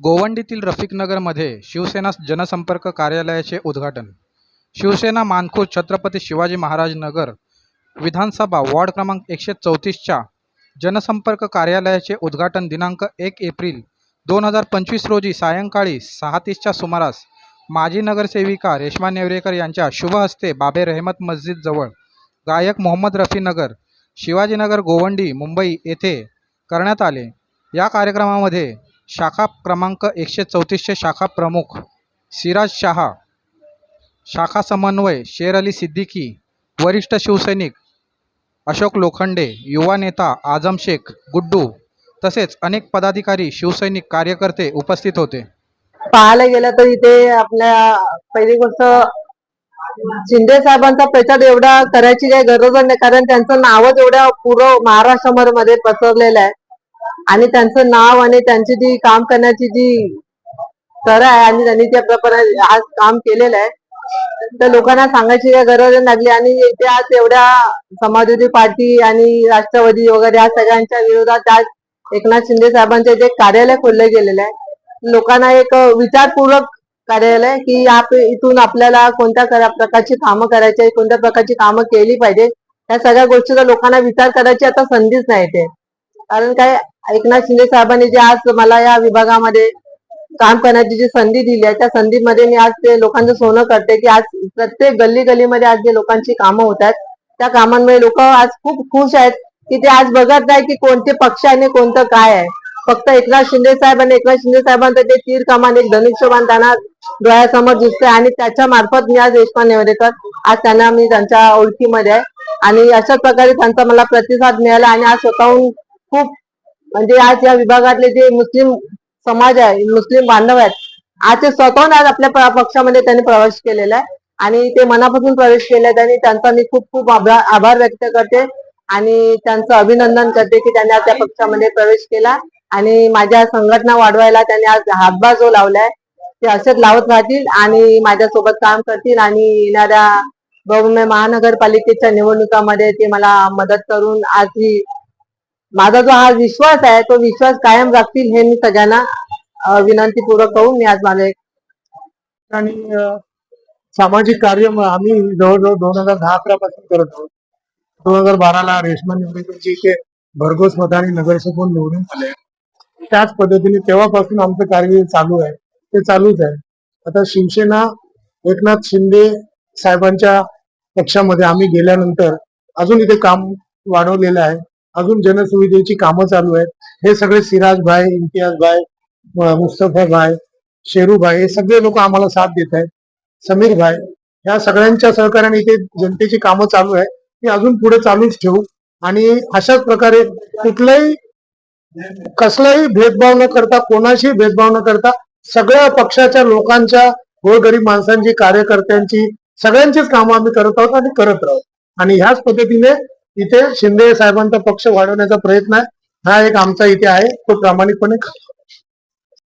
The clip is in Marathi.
गोवंडीतील रफिकनगरमध्ये शिवसेना जनसंपर्क कार्यालयाचे उद्घाटन. शिवसेना मानखुर्द छत्रपती शिवाजी महाराज नगर विधानसभा वॉर्ड क्रमांक एकशे चौतीसच्या जनसंपर्क कार्यालयाचे उद्घाटन दिनांक एक एप्रिल दोन हजार पंचवीस रोजी सायंकाळी सहा तीसच्या सुमारास माजी नगरसेविका रेश्मा नेवरेकर यांच्या शुभ हस्ते बाबे रहमत मस्जिदजवळ गायक मोहम्मद रफीनगर शिवाजीनगर गोवंडी मुंबई येथे करण्यात आले. या कार्यक्रमामध्ये शाखा क्रमांक एकशे चौतीसचे शाखा प्रमुख सिराज शहा शाखा समन्वय शेर अली सिद्दीकी वरिष्ठ शिवसैनिक अशोक लोखंडे युवा नेता आझम शेख गुड्डू तसेच अनेक पदाधिकारी शिवसैनिक कार्यकर्ते उपस्थित होते. पाहायला गेलं तर इथे आपल्या पहिली गोष्ट शिंदे साहेबांचा प्रचार एवढा करायची काही गरजच नाही कारण त्यांचं नावच एवढ्या पूर्व महाराष्ट्रामध्ये पसरलेलं आहे. आणि त्यांचं नाव आणि त्यांची जी काम करण्याची जी तर आहे आणि त्यांनी त्या प्रकारे आज काम केलेलं आहे तर लोकांना सांगायची गरज लागली आणि इथे आज एवढ्या समाजवादी पार्टी आणि राष्ट्रवादी वगैरे या सगळ्यांच्या विरोधात आज एकनाथ शिंदे साहेबांचे जे कार्यालय खोलले गेलेलं आहे लोकांना एक विचारपूर्वक कार्यालय की या इथून आपल्याला कोणत्या प्रकारची कामं करायची कोणत्या प्रकारची कामं केली पाहिजे या सगळ्या गोष्टीचा लोकांना विचार करायची आता संधीच नाही ते कारण काय एकनाथ शिंदे साहेबांनी जे आज मला या विभागामध्ये काम करण्याची जी संधी दिली आहे त्या संधीमध्ये मी आज ते लोकांचं सोनं करते की आज प्रत्येक गल्ली गल्लीमध्ये आज जे लोकांची कामं होत आहेत त्या कामांमुळे लोक आज खूप खुश आहेत की ते आज बघत नाही की कोणते पक्ष आणि कोणतं काय आहे. फक्त एकनाथ शिंदे साहेब आणि एकनाथ शिंदे साहेबांचं ते तीर कमान एक धनुष्यबाण त्यांना डोळ्यासमोर दिसते आणि त्याच्या मार्फत मी आज रेश्मा नेवरेकर आज त्यांना मी त्यांच्या ओळखीमध्ये आहे. आणि अशाच प्रकारे त्यांचा मला प्रतिसाद मिळाला आणि आज स्वतःहून खूप म्हणजे आज या विभागातले जे मुस्लिम समाज आहे मुस्लिम बांधव आहेत आज ते स्वतःहून आज आपल्या पक्षामध्ये त्यांनी प्रवेश केलेला आहे आणि ते मनापासून प्रवेश केलेत आणि त्यांचा मी खूप खूप आभार आभार व्यक्त करते आणि त्यांचं अभिनंदन करते की त्यांनी आज त्या पक्षामध्ये प्रवेश केला आणि माझ्या संघटना वाढवायला त्यांनी आज हातभार जो लावलाय ते असेच लावत राहतील आणि माझ्यासोबत काम करतील आणि येणाऱ्या बहुमे महानगरपालिकेच्या निवडणुकामध्ये ते मला मदत करून आज ही माझा जो हा विश्वास आहे तो विश्वास कायम राखतील हे मी सगळ्यांना विनंतीपूर्वक करून मी आज माझे आणि सामाजिक कार्य आम्ही जवळजवळ दोन हजार दहा अकरा पासून करत आहोत. दोन हजार बाराला रेशमा निवडणुकीची इथे भरघोस मताने नगरसेवक म्हणून निवडून आले. त्याच पद्धतीने तेव्हापासून आमचं कार्य चालू आहे. ते चालूच आहे. आता शिवसेना एकनाथ शिंदे साहेबांच्या पक्षामध्ये आम्ही गेल्यानंतर अजून इथे काम वाढवलेलं आहे. अजून जनसुविधेची कामं चालू आहेत. हे सगळे सिराज भाई इम्तियाज भाई मुस्तफा भाई शेरू भाई हे सगळे लोक आम्हाला साथ देत आहेत. समीर भाई या सगळ्यांच्या सहकार्याने इथे जनतेची कामं चालू आहे ती अजून पुढे चालूच ठेवू. आणि अशाच प्रकारे कुठलाही कसलाही भेदभाव न करता कोणाशी भेदभाव न करता सगळ्या पक्षाच्या लोकांच्या गोरगरीब माणसांची कार्यकर्त्यांची सगळ्यांचीच कामं आम्ही करत आहोत आणि करत राहू. आणि ह्याच पद्धतीने इथे शिंदे साहेबांचा पक्ष वाढवण्याचा प्रयत्न आहे हा एक आमचा इथे आहे तो प्रामाणिकपणे करतो.